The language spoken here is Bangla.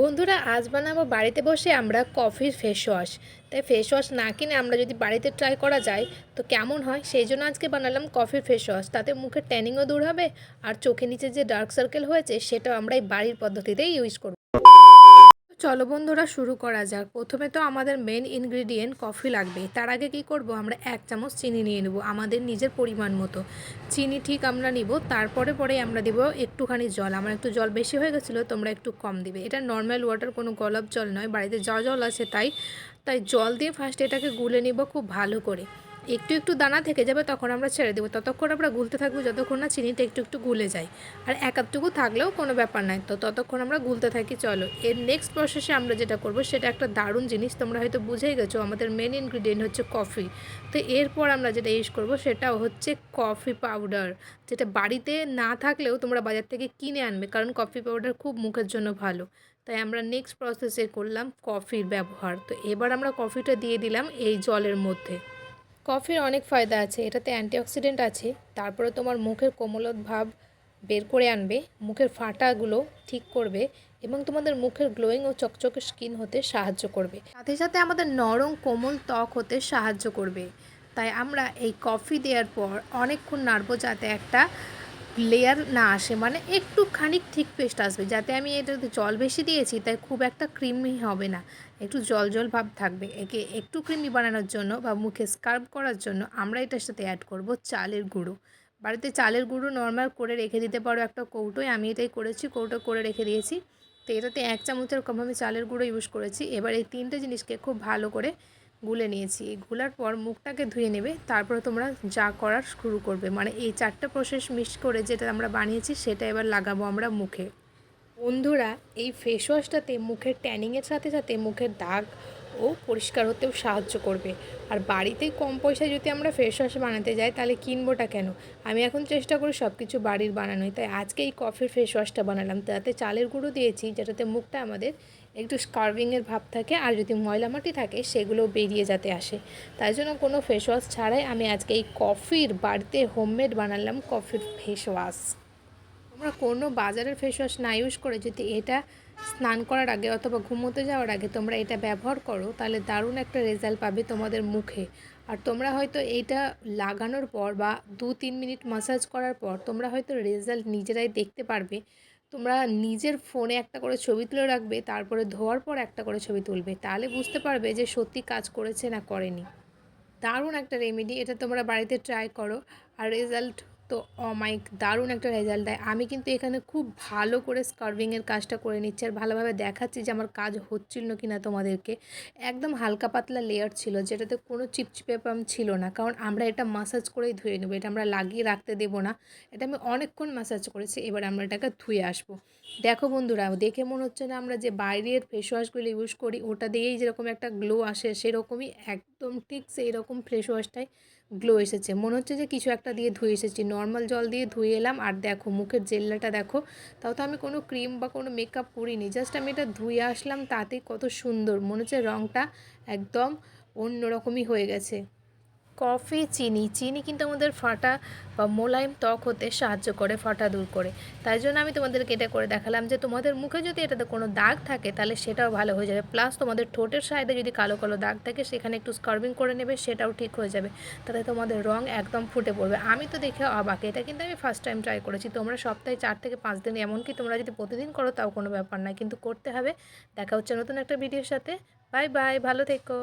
বন্ধুরা, আজ বানাবো বাড়িতে বসে আমরা কফির ফেস ওয়াশ তাই ফেস ওয়াশ না কিনে আমরা যদি বাড়িতে ট্রাই করা যায়, তো কেমন হয়? সেই জন্য আজকে বানালাম কফির ফেস ওয়াশ তাতে মুখের ট্যানিংও দূর হবে, আর চোখে নিচে যে ডার্ক সার্কেল হয়েছে, সেটাও আমরা এই বাড়ির পদ্ধতিতেই ইউজ করব। চলো বন্ধুরা শুরু করা যাক। প্রথমে তো আমাদের মেন ইনগ্রিডিয়েন্ট কফি লাগবে। তার আগে কি করব? আমরা এক চামচ চিনি নিয়ে নেব, আমাদের নিজের পরিমাণ মতো। চিনি ঠিক আমরা নিব, তারপরে পরে আমরা দেব একটুখানি জল। আমার একটু জল বেশি হয়ে গেছিল, তোমরা একটু কম দিবে। এটা নর্মাল ওয়াটার কোনো গলাপ জল নয়, বাড়িতে যা জল আছে তাই। তাই জল দিয়ে ফার্স্ট এটাকে গুলে নিব খুব ভালো করে। একটু একটু দানা থেকে যাবে তখন আমরা ছেড়ে দেবো। ততক্ষণ আমরা গুলতে থাকব যতক্ষণ না চিনিটা একটু একটু গুলে যায়। আর এক আধটুকু থাকলেও কোনো ব্যাপার নাই। তো ততক্ষণ আমরা গুলতে থাকি, চলো। এর নেক্সট প্রসেসে আমরা যেটা করব, সেটা একটা দারুণ জিনিস। তোমরা হয়তো বুঝেই গেছো, আমাদের মেন ইনগ্রিডিয়েন্ট হচ্ছে কফি তো এরপর আমরা যেটা ইউজ করব সেটা হচ্ছে কফি পাউডার যেটা বাড়িতে না থাকলেও তোমরা বাজার থেকে কিনে আনবে, কারণ কফি পাউডার খুব মুখের জন্য ভালো। তাই আমরা নেক্সট প্রসেসে করলাম কফির ব্যবহার। তো এবার আমরা কফিটা দিয়ে দিলাম এই জলের মধ্যে। কফির অনেক ফায়দা আছে, এটাতে অ্যান্টিঅক্সিডেন্ট আছে, তারপরে তোমার মুখের কোমলত ভাব বের করে আনবে, মুখের ফাটাগুলো ঠিক করবে এবং তোমাদের মুখের গ্লোয়িং ও চকচকে স্কিন হতে সাহায্য করবে। সাথে সাথে আমাদের নরম, কোমল ত্বক হতে সাহায্য করবে। তাই আমরা এই কফি দেওয়ার পর অনেকক্ষণ নাড়বো যাতে একটা লেয়ার না আসে মানে একটু খানিক ঠিক পেস্ট আসবে, যাতে আমি এটাতে জল বেশি দিয়েছি, তাই খুব একটা ক্রিমি হবে না। একটু জল জল ভাব থাকবে। একে একটু ক্রিমি বানানোর জন্য বা মুখে স্কার্ব করার জন্য আমরা এটার সাথে অ্যাড করব চালের গুঁড়ো। বাড়িতে চালের গুঁড়ো নর্মাল করে রেখে দিতে পারো একটা কৌটোয়, আমি এটাই করেছি, কৌটো করে রেখে দিয়েছি। তো এটাতে এক চামচের কম আমি চালের গুঁড়ো ইউজ করেছি। এবার এই তিনটে জিনিসকে খুব ভালো করে গুলে নিয়েছি। এই গুলার পর মুখটাকে ধুয়ে নেবে, তারপরে তোমরা যা করার শুরু করবে। মানে এই চারটে প্রসেস মিক্স করে যেটা আমরা বানিয়েছি, সেটা এবার লাগাবো আমরা মুখে। বন্ধুরা, এই ফেস ওয়াশটাতে মুখের ট্যানিংয়ের সাথে সাথে মুখের দাগ ও পরিষ্কার হতেও সাহায্য করবে। আর বাড়িতেই কম পয়সায় যদি আমরা ফেস ওয়াশ বানাতে যাই, তাহলে কিনবোটা কেন? আমি এখন চেষ্টা করি সব কিছু বাড়ির বানানোই তাই আজকে এই কফির ফেস ওয়াশটা বানালাম। তাতে চালের গুঁড়ো দিয়েছি, যেটাতে মুখটা আমাদের একটু স্কার্ভিংয়ের ভাব থাকে আর যদি ময়লা মাটি থাকে, সেগুলো বেরিয়ে যাতে আসে। তাই জন্য কোনো ফেস ওয়াশ ছাড়াই আমি আজকে এই কফির বাড়িতে হোমমেড বানালাম কফির ফেস ওয়াশ তোমরা কোনো বাজারের ফেস ওয়াশ না ইউজ করে যদি এটা স্নান করার আগে অথবা ঘুমোতে যাওয়ার আগে তোমরা এটা ব্যবহার করো, তাহলে দারুণ একটা রেজাল্ট পাবে তোমাদের মুখে। আর তোমরা হয়তো এইটা লাগানোর পর বা দু তিন মিনিট মাসাজ করার পর তোমরা হয়তো রেজাল্ট নিজেরাই দেখতে পারবে। তোমরা নিজের ফোনে একটা করে ছবি তুলে রাখবে, তারপরে ধোয়ার পর একটা করে ছবি তুলবে। তাহলে বুঝতে পারবে যে সত্যি কাজ করেছে না করেনি। দারুণ একটা রেমেডি এটা তোমরা বাড়িতে ট্রাই করো। আর রেজাল্ট তো অমাইক দারুণ একটা রেজাল্ট দেয়। আমি কিন্তু এখানে খুব ভালো করে স্কার্ভিংয়ের কাজটা করে নিচ্ছি আর ভালোভাবে দেখাচ্ছি যে আমার কাজ হচ্ছিল কি না তোমাদেরকে। একদম হালকা পাতলা লেয়ার ছিল, যেটাতে কোনো চিপচিপে পাম ছিল না। কারণ আমরা এটা মাসাজ করেই ধুয়ে নেব, এটা আমরা লাগিয়ে রাখতে দেবো না। এটা আমি অনেকক্ষণ মাসাজ করেছি, এবার আমরা এটাকে ধুয়ে আসব। দেখো বন্ধুরা, দেখে মনে হচ্ছে না আমরা যে বাইরের ফেস ওয়াশগুলো ইউজ করি, ওটা দিয়েই যেরকম একটা গ্লো আসে, সেরকমই একদম ঠিক সেই রকম ফেস ওয়াশটাই গ্লো এসেছে। মনে হচ্ছে যে কিছু একটা দিয়ে ধুয়ে এসেছি। নর্মাল জল দিয়ে ধুয়ে এলাম আর দেখো মুখের জেল্লাটা দেখো, তাও তো আমি কোনো ক্রিম বা কোনো মেকআপ করিনি। জাস্ট আমি এটা ধুয়ে আসলাম তাতে কত সুন্দর। মনে হচ্ছে রঙটা একদম অন্যরকমই হয়ে গেছে। কফি, চিনি। চিনি কিন্তু আমাদের ফাটা বা মোলায়েম ত্বক হতে সাহায্য করে, ফাটা দূর করে। তাই জন্য আমি তোমাদেরকে এটা করে দেখালাম যে তোমাদের মুখে যদি এটাতে কোনো দাগ থাকে, তাহলে সেটাও ভালো হয়ে যাবে। প্লাস তোমাদের ঠোঁটের সাইডে যদি কালো কালো দাগ থাকে, সেখানে একটু স্কার্বিং করে নেবে, সেটাও ঠিক হয়ে যাবে। তাতে তোমাদের রং একদম ফুটে পড়বে। আমি তো দেখে অবাক, এটা কিন্তু আমি ফার্স্ট টাইম ট্রাই করেছি। তোমরা সপ্তাহে চার থেকে পাঁচ দিন, এমনকি তোমরা যদি প্রতিদিন করো, তাও কোনো ব্যাপার নয় কিন্তু করতে হবে। দেখা হচ্ছে নতুন একটা ভিডিওর সাথে। বাই বাই ভালো থেকো।